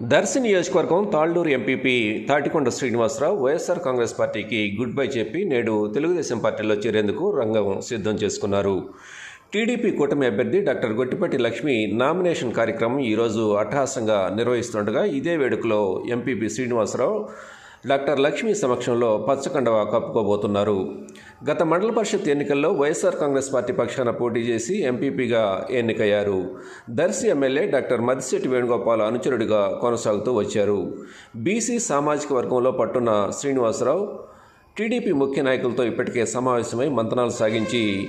దర్శి నియోజకవర్గం Talluru MPP Tatikonda Srinivasarao YSR Congress పార్టీకి good by చెప్పి నేడు తెలుగుదేశం పార్టీలో చేరేందుకు రంగం సిద్ధం చేసుకున్నారు. టీడీపీ కూటమి అభ్యర్థి డాక్టర్ గొట్టిపట్టి లక్ష్మి నామినేషన్ కార్యక్రమం ఈరోజు అట్టహాసంగా నిర్వహిస్తుండగా ఇదే వేడుకలో ఎంపీపీ శ్రీనివాసరావు డాక్టర్ లక్ష్మి సమక్షంలో పచ్చకండవ కప్పుకోబోతున్నారు. గత మండల పరిషత్ ఎన్నికల్లో వైఎస్ఆర్ కాంగ్రెస్ పార్టీ పక్షాన పోటీ చేసి ఎంపీపీగా ఎన్నికయ్యారు. దర్శి ఎమ్మెల్యే డాక్టర్ మద్దిశెట్టి వేణుగోపాల్ అనుచరుడిగా కొనసాగుతూ వచ్చారు. బీసీ సామాజిక వర్గంలో పట్టున్న శ్రీనివాసరావు టీడీపీ ముఖ్య నాయకులతో ఇప్పటికే సమావేశమై మంతనాలు సాగించి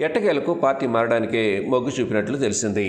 ఎట్టకేలకు పార్టీ మారడానికే మొగ్గు చూపినట్లు తెలిసింది.